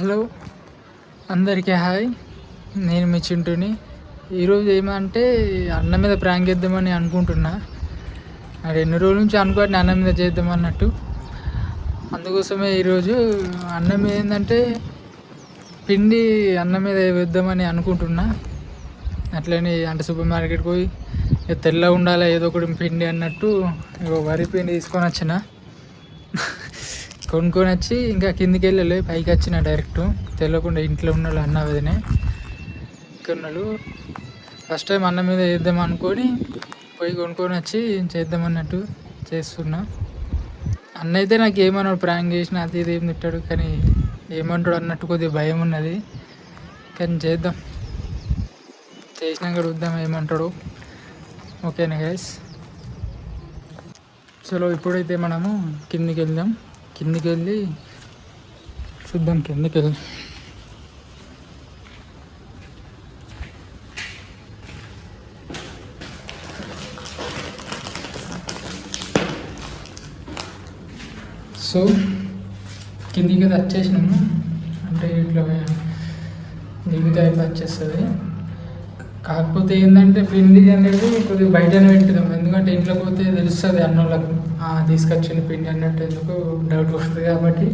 Hello అందరికీ hi. నేను మీ చింటూని. ఈరోజు ఏమంటే అన్నం మీద ప్రాంక్ చేద్దామని అనుకుంటున్నా. అది ఎన్ని రోజుల నుంచి అనుకోండి అన్నం మీద చేద్దాం అన్నట్టు. అందుకోసమే ఈరోజు అన్నం మీద ఏంటంటే పిండి అన్నం మీద వేద్దామని అనుకుంటున్నా. అట్లనే అంటే సూపర్ మార్కెట్కి పోయి ఇక తెల్లగా ఉండాలి ఏదో ఒకటి పిండి అన్నట్టు ఇగో వరి పిండి తీసుకొని వచ్చిన. కొనుక్కొని వచ్చి ఇంకా కిందికి వెళ్ళలే. పైకి వచ్చిన డైరెక్ట్. తెలియకుండా ఇంట్లో ఉన్న వాళ్ళు అన్న వదినే. కొన్నాళ్ళు ఫస్ట్ టైం అన్న మీద వేద్దాం అనుకొని పోయి కొనుక్కొని వచ్చి చేద్దాం అన్నట్టు చేస్తున్నా. అన్న అయితే నాకు ఏమన్నాడు ప్రాంక్ చేసిన అది ఇది ఏం తిట్టాడు కానీ ఏమంటాడు అన్నట్టు కొద్దిగా భయం ఉన్నది. కానీ చేద్దాం. చేసినాక చూద్దాం ఏమంటాడు. ఓకేనా గైస్ చలో ఇప్పుడైతే మనము కిందికి వెళ్దాం. కిందికి వెళ్ళి చూద్దాం కిందికి వెళ్ళి సో కిందికి అయితే వచ్చేసినాము అంటే ఇట్లా దిగుతే అయితే వచ్చేస్తుంది కాకపోతే ఏంటంటే పిండి అనేది కొద్దిగా బయటనే పెట్టుదాం ఎందుకంటే ఇంట్లో పోతే తెలుస్తుంది అన్నోళ్ళకు తీసుకొచ్చిన పిండి అన్నట్టు ఎందుకు డౌట్ వస్తుంది కాబట్టి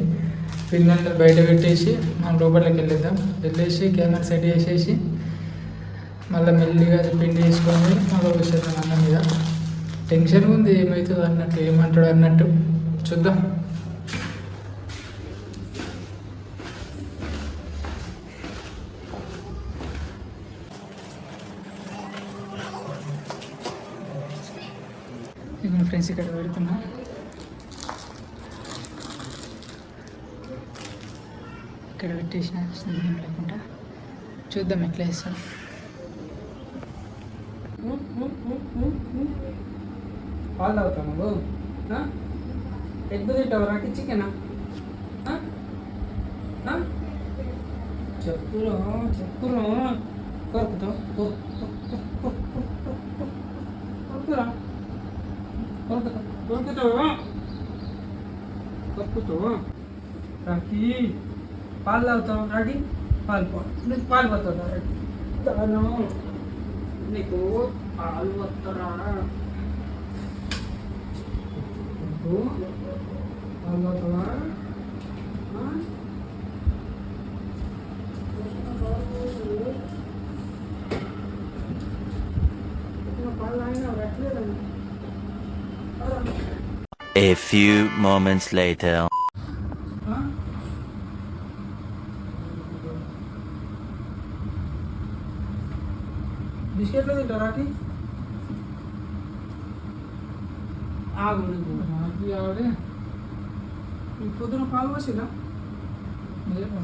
పిండి అంతా బయట పెట్టేసి మనం లోపలికి వెళ్ళేద్దాం. వెళ్ళేసి కెమెరా సెట్ చేసేసి మళ్ళీ మెల్లిగా పిండి వేసుకొని మళ్ళీ వచ్చేద్దాం అన్నం మీద. టెన్షన్ ఉంది ఏమవుతుంది అన్నట్టు ఏమంటాడు అన్నట్టు. చూద్దాం. ఇక్కడ పెడుతున్నా. ఇక్కడ పెట్టేసిన సందేహం లేకుండా చూద్దాం ఎట్లా వేస్తాం పాలు తాగుతావు నువ్వు? ఆ? ఎగ్ తింటావు నాకు? చికెనా చెప్పులో చెప్పులో కొరుకుతావు కొరుకురా కొరుకుతావు కొరుకుతావు కొరుకుతావు రాకి పాలు తాగుతావు రెడీ పాలు పో నీకు పాలు పోతావు రెడీ తాను నీకు పాలు వస్తారా నీకు A few moments later. బిస్కెట్లు తింటారాకి ఆగు నీకు నాకు ఆవిడే ఈ పొద్దున పాలు పోసినా ఏమో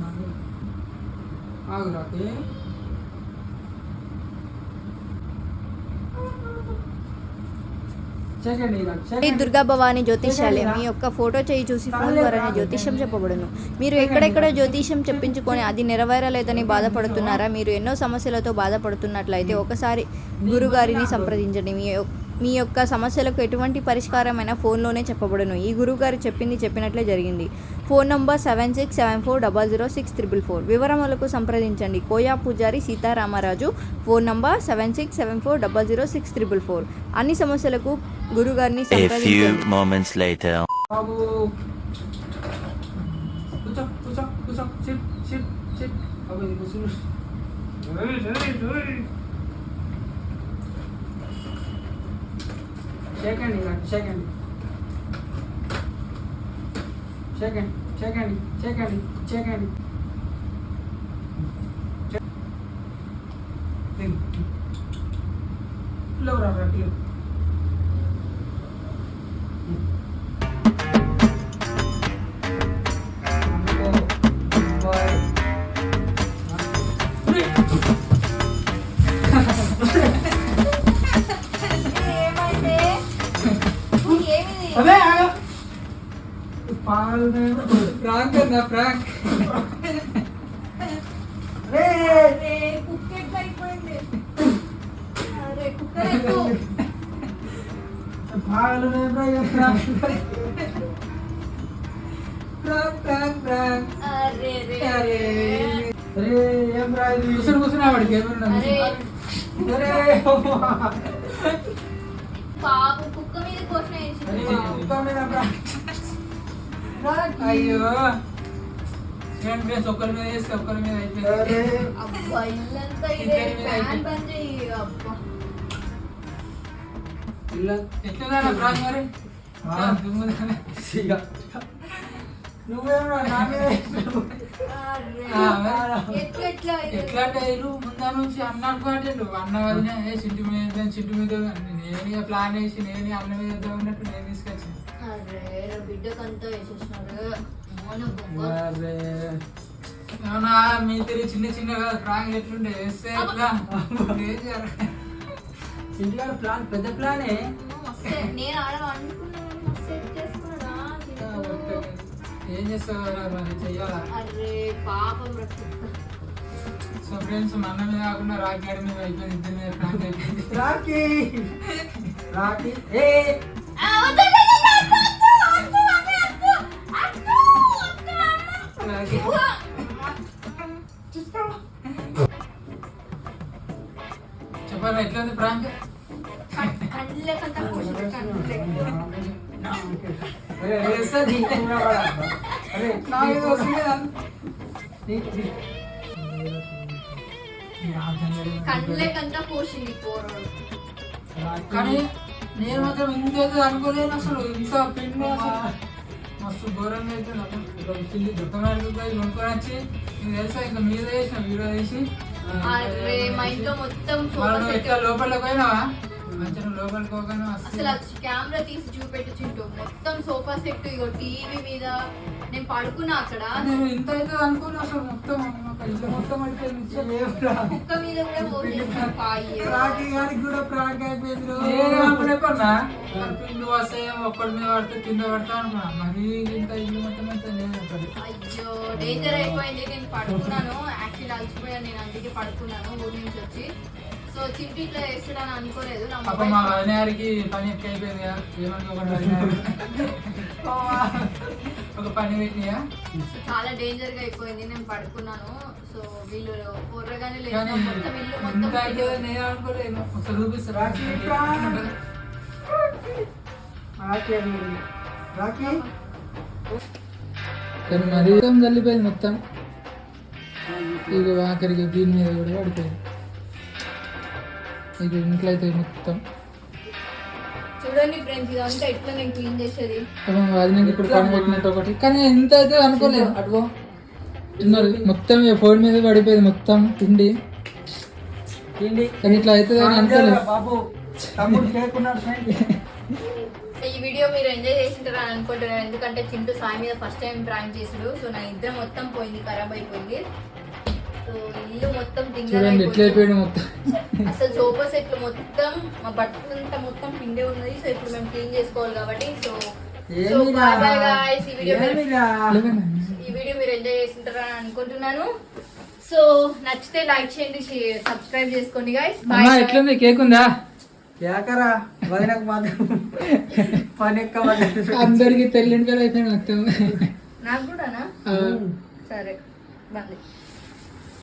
దుర్గా భవాని జ్యోతిష్యాలయం మీ యొక్క ఫోటో చేయి చూసి ఫోన్ ద్వారానే జ్యోతిష్యం చెప్పబడును. మీరు ఎక్కడెక్కడ జ్యోతిష్యం చెప్పించుకొని అది నెరవేరలేదని బాధపడుతున్నారా? మీరు ఎన్నో సమస్యలతో బాధపడుతున్నట్లయితే ఒకసారి గురుగారిని సంప్రదించండి. మీ మీ యొక్క సమస్యలకు ఎటువంటి పరిష్కారమైన ఫోన్లోనే చెప్పబడును. ఈ గురుగారు చెప్పింది చెప్పినట్లే జరిగింది. Phone number seven six seven four double zero six triple four. వివరములకు సంప్రదించండి. కోయా పూజారి Sitaramaraju phone number seven six seven four double zero six triple four. అన్ని సమస్యలకు గురుగారిని సంప్రదించండి. బాబు. కూర్చో కూర్చో కూర్చో. బాబు కూర్చో. ఏయ్, ఏయ్, ఏయ్. చెకండి రాకి చెకండి చెకండి చెకండి చెకండి अबे आगा पागल प्रैंक करना प्रैंक। अरे। अरे कुक्केट भाई कोई अरे कुक्कर है तो। पागल में भाई प्रैंक प्रैंक प्रैंक प्रैंक। अरे रे अरे। अरे ये भाई दूसरा दूसरा बढ़ गया मेरा अरे। अरे पाप అయ్యో. స్టూడెంట్ ప్లేస్ ఒక్కరి మీద వేస్తే ఒక్కరి మీద అయిపోయింది. ఎట్లున్నారా ప్రాణ్ మరి? నువ్వేమో ఎట్లా డైలు ముందా నుంచి అన్న అనుకుంటాడు అన్న వదిన ఏ సిడ్డు మీద వేద్దాం సిడ్డు మీద నేను ప్లాన్ వేసి నేను అన్న మీద వేద్దాం అన్నట్టు నేను తీసుకొచ్చాను. మీ తెలియ చిన్న చిన్న ప్రాంగ్ ఎట్లుండే? వేస్తే ఎట్లా? ఇంట్లో ప్లాన్ పెద్ద ప్లానే నేను ఆడ అనుకున్నా ఏం చేస్తారా మరి చెయ్యాలా అరే పాపం సో ఫ్రెండ్స్ మన మీద కాకుండా రాఖీ గారి మీద అయిపోయింది ఇద్దరి మీద ప్రాంక్ అయిపోయింది రాఖీ రాఖీ ఏ చెప్పాలి ఎట్లా ఉంది ప్రాంక్ కళ్ళకంతా కానీ నేను మాత్రం ఇంత అనుకోలేను అసలు ఇంకా పెన్ను మస్తు ఘోరంగా అయితే నాకు చిల్లి దుఃఖం అడుగుతాయి నొక్కొని వచ్చి నేను తెలుసా ఇంకా మీద వేసిన వీడియో వేసి మా ఇంట్లో మొత్తం ఎక్కడ పోయినావా అసలు కెమెరా తీసి చూపెట్టు చింటూ మొత్తం సోఫా సెట్ ఇగో టీవీ మీద. నేను పడుకున్నా అక్కడ. నేను ఇంత అయితే అనుకోను అసలు మొత్తం మొత్తం రా. కుక్క మీద కూడా పోసేసిన పాయి. రాకీ గారికి కూడా ప్రాంక్ అయిపోయింది. నేను కొన్నా పిండి వస్తాయి ఒక్కడి మీద పడితే కింద పడతా అనుకున్నా. మరి ఇంత ఇల్లు మొత్తం అయితే అయ్యో డేంజర్ అయిపోయింది. నేను పడుకున్నాను. యాక్చువల్లీ అలసిపోయాను. నేను అందుకే పడుకున్నాను. ఊరి నుంచి వచ్చి. సో చింటి ఇట్లా వేస్తాడని అనుకోలేదు నా పాప మా మొబైల్ వదినారికి పని ఎక్కువ అయిపోయింది కదా ఏమనుకోకుండా వదినారు. ఒక పని పెట్టినా చాలా డేంజర్గా అయిపోయింది నేను పడుకున్నాను. సో వీళ్ళు పొర్రగానే లేదు కానీ మొత్తం ఇల్లు ఇంత మొత్తం నేను అనుకోలేను. ఒకసారి చూపిస్తారా రాఖీ? ప్రాంక్. రాకీ అని. రాకీ కానీ మరి మొత్తం చల్లిపోయింది మొత్తం. ఇక ఆఖరికి దీని మీద కూడా పడిపోయింది. ఇక ఇంట్లో అయితే మొత్తం. చూడండి ఫ్రెండ్స్ ఇదంతా ఎట్లా నేను క్లీన్ చేసేది. పాపం వదినకి ఇప్పుడు పని పెట్టినట్టు ఒకటి. కానీ ఇంత అయితే అనుకోలేదు. అటువో. తిన్నారు. మొత్తం ఇక ఫోన్ మీద పడిపోయింది మొత్తం తిండి. తిండి. కానీ ఇట్లా అవుతుంది అని అనుకోలేదు. బాబు ఈ వీడియో మీరు ఎంజాయ్ చేసింటారు అని అనుకుంటున్నాను. ఎందుకంటే చింటూ సాయి మీద ఫస్ట్ టైం ప్రాంక్ చేసాడు. సో నా ఇద్దరు మొత్తం పోయింది ఖరాబ్ అయిపోయింది. సో ఇల్లు మొత్తం చూడండి ఎట్లా అయిపోయాడు మొత్తం. అసలు సోఫా సెట్లు మొత్తం మా బట్టలంతా మొత్తం పిండే ఉన్నది. సో ఇప్పుడు మేము క్లీన్ చేసుకోవాలి కాబట్టి సో సో ఏమిరా? బాయ్ బాయ్ గాయ్స్ ఈ వీడియో? ఈ వీడియో మీరు ఎంజాయ్ చేసింటారని అనుకుంటున్నాను. సో నచ్చితే లైక్ చేయండి సబ్స్క్రైబ్ చేసుకోండి గాయస్ బాయ్ ఎట్లుంది? కేక్ ఉందా? కేకరా వదినకు మాత్రం పని ఎక్కువ. అందరికి తెల్లింటి అయిపోయింది మొత్తం. నాకు కూడానా. సరే బాయ్